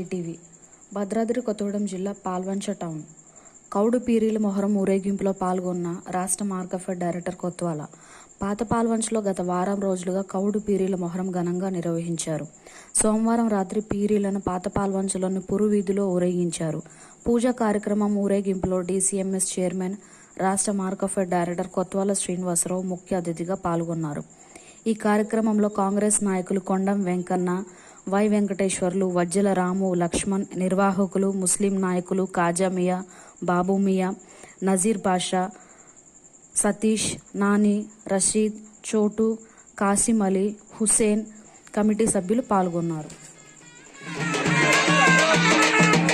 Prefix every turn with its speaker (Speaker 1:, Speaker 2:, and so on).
Speaker 1: ATV Bhadradri Kothagudem జిల్లా Palvancha town. కౌడు పీరీల మొహరం ఊరేగింపులో పాల్గొన్న రాష్ట్ర మార్గఫెడ్ డైరెక్టర్ కొత్వాల పాత పాల్వంచలో గత వారం రోజులుగా కౌడు పీరీల మొహరం ఘనంగా నిర్వహించారు. సోమవారం రాత్రి పీరీలను పాత పాల్వంచలోని పురు వీధిలో ఊరేగించారు. పూజా కార్యక్రమం ఊరేగింపులో డీసీఎంఎస్ చైర్మన్ రాష్ట్ర మార్కఫెడ్ డైరెక్టర్ కొత్వాల శ్రీనివాసరావు ముఖ్య అతిథిగా పాల్గొన్నారు. ఈ కార్యక్రమంలో కాంగ్రెస్ నాయకులు కొండం వెంకన్న వై వెంకటేశ్వర్లు వజ్జల రాము లక్ష్మణ్ నిర్వాహకులు ముస్లిం నాయకులు కాజామియా బాబుమియా నజీర్ బాషా సతీష్ నాని రషీద్ చోటు కాసిం అలీ హుసేన్ కమిటీ సభ్యులు పాల్గొన్నారు.